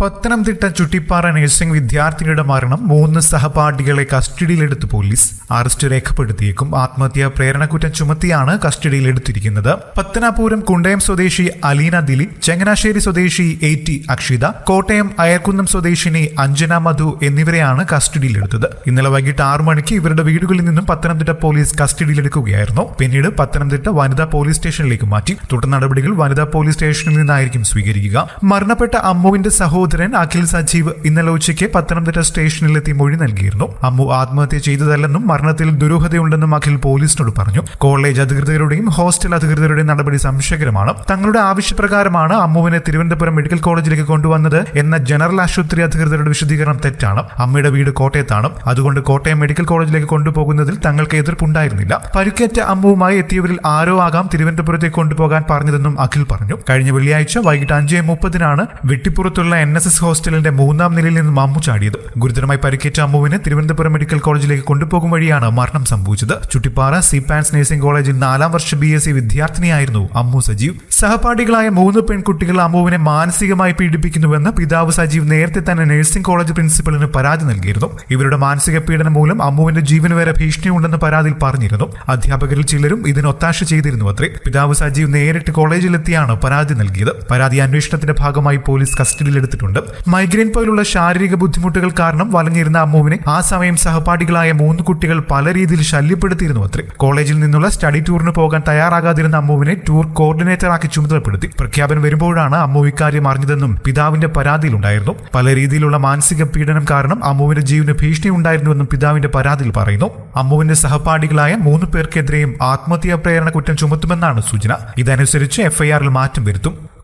Pathanamthitta Chuttippara nursing വിദ്യാർത്ഥിനിയുടെ മരണം മൂന്ന് സഹപാഠികളെ കസ്റ്റഡിയിലെടുത്ത് പോലീസ് അറസ്റ്റ് രേഖപ്പെടുത്തിയേക്കും. ആത്മഹത്യാ പ്രേരണക്കുറ്റം ചുമത്തിയാണ് കസ്റ്റഡിയിലെടുത്തിരിക്കുന്നത്. പത്തനാപൂരം കുണ്ടയം സ്വദേശി അലീന ദിലീപ് ചങ്ങനാശ്ശേരി സ്വദേശി എ ടി അക്ഷിത കോട്ടയം അയർക്കുന്നം സ്വദേശിനി അഞ്ജന മധു എന്നിവരെയാണ് കസ്റ്റഡിയിലെടുത്തത്. ഇന്നലെ വൈകിട്ട് ആറു മണിക്ക് ഇവരുടെ വീടുകളിൽ നിന്നും പത്തനംതിട്ട പോലീസ് കസ്റ്റഡിയിലെടുക്കുകയായിരുന്നു. പിന്നീട് പത്തനംതിട്ട വനിതാ പോലീസ് സ്റ്റേഷനിലേക്ക് മാറ്റി. തുടർ നടപടികൾ വനിതാ പോലീസ് സ്റ്റേഷനിൽ നിന്നായിരിക്കും സ്വീകരിക്കുക. മരണപ്പെട്ട അമ്മുവിന്റെ സഹോദരൻ അഖിൽ സജീവ് ഇന്നലെ ഉച്ചയ്ക്ക് പത്തനംതിട്ട സ്റ്റേഷനിലെത്തി മൊഴി നൽകിയിരുന്നു. അമ്മു ആത്മഹത്യ ചെയ്തതല്ലെന്നും മരണത്തിൽ ദുരൂഹതയുണ്ടെന്നും അഖിൽ പോലീസിനോട് പറഞ്ഞു. കോളേജ് അധികൃതരുടെയും ഹോസ്റ്റൽ അധികൃതരുടെയും നടപടി സംശയകരമാണ്. തങ്ങളുടെ ആവശ്യപ്രകാരമാണ് അമ്മുവിനെ തിരുവനന്തപുരം മെഡിക്കൽ കോളേജിലേക്ക് കൊണ്ടുവന്നത് എന്ന ജനറൽ ആശുപത്രി അധികൃതരുടെ വിശദീകരണം തെറ്റാണ്. അമ്മയുടെ വീട് കോട്ടയത്താണ്. അതുകൊണ്ട് കോട്ടയം മെഡിക്കൽ കോളേജിലേക്ക് കൊണ്ടുപോകുന്നതിൽ തങ്ങൾക്ക് എതിർപ്പുണ്ടായിരുന്നില്ല. പരിക്കേറ്റ അമ്മുവുമായി എത്തിയവരിൽ ആരോ ആകാം തിരുവനന്തപുരത്തേക്ക് കൊണ്ടുപോകാൻ പറഞ്ഞതെന്നും അഖിൽ പറഞ്ഞു. കഴിഞ്ഞ വെള്ളിയാഴ്ച വൈകിട്ട് അഞ്ചേ മുപ്പതിനാണ് വെട്ടിപ്പുറത്തുള്ള എൻ എസ് എസ് ഹോസ്റ്റലിന്റെ മൂന്നാം നിലയിൽ നിന്ന് അമ്മു ചാടിയത്. ഗുരുതരമായി പരിക്കേറ്റ അമ്മുവിനെ തിരുവനന്തപുരം മെഡിക്കൽ കോളേജിലേക്ക് കൊണ്ടുപോകും വഴിയാണ് മരണം സംഭവിച്ചത്. ചുട്ടിപ്പാറ സി പാൻസ് നഴ്സിംഗ് കോളേജിൽ നാലാം വർഷ ബി എസ് സി വിദ്യാർത്ഥിനിയായിരുന്നു അമ്മു സജീവ്. സഹപാഠികളായ മൂന്ന് പെൺകുട്ടികൾ അമ്മുവിനെ മാനസികമായി പീഡിപ്പിക്കുന്നുവെന്ന് പിതാവ് സജീവ് നേരത്തെ തന്നെ നഴ്സിംഗ് കോളേജ് പ്രിൻസിപ്പലിന് പരാതി നൽകിയിരുന്നു. ഇവരുടെ മാനസിക പീഡനം മൂലം അമ്മുവിന്റെ ജീവൻ വരെ ഭീഷണിയുണ്ടെന്ന് പരാതിയിൽ പറഞ്ഞിരുന്നു. അധ്യാപകരിൽ ചിലരും ഇതിന് ഒത്താശ ചെയ്തിരുന്നു അത്രേ. പിതാവ് സജീവ് നേരിട്ട് കോളേജിലെത്തിയാണ് പരാതി നൽകിയത്. പരാതി അന്വേഷണത്തിന്റെ ഭാഗമായി പോലീസ് കസ്റ്റഡിയിലെടുത്തിട്ടുണ്ട്. മൈഗ്രെയിൻ പോലുള്ള ശാരീരിക ബുദ്ധിമുട്ടുകൾ കാരണം വലഞ്ഞിരുന്ന അമ്മുവിനെ ആ സമയം സഹപാഠികളായ മൂന്ന് കുട്ടികൾ പല രീതിയിൽ ശല്യപ്പെടുത്തിയിരുന്നു അത്രേ. കോളേജിൽ നിന്നുള്ള സ്റ്റഡി ടൂറിന് പോകാൻ തയ്യാറാകാതിരുന്ന അമ്മുവിനെ ടൂർ കോർഡിനേറ്റർ ആക്കി ചുമതലപ്പെടുത്തി. പ്രഖ്യാപനം വരുമ്പോഴാണ് അമ്മു ഇക്കാര്യം അറിഞ്ഞതെന്നും പിതാവിന്റെ പരാതിയിലുണ്ടായിരുന്നു പല രീതിയിലുള്ള മാനസിക പീഡനം കാരണം അമ്മുവിന്റെ ജീവന് ഭീഷണി ഉണ്ടായിരുന്നുവെന്നും പിതാവിന്റെ പരാതിയിൽ പറയുന്നു. അമ്മുവിന്റെ സഹപാഠികളായ മൂന്ന് പേർക്കെതിരെയും ആത്മഹത്യാ പ്രേരണ കുറ്റം ചുമത്തുമെന്നാണ് സൂചന. ഇതനുസരിച്ച് എഫ്ഐആറിൽ മാറ്റം വരുത്തും.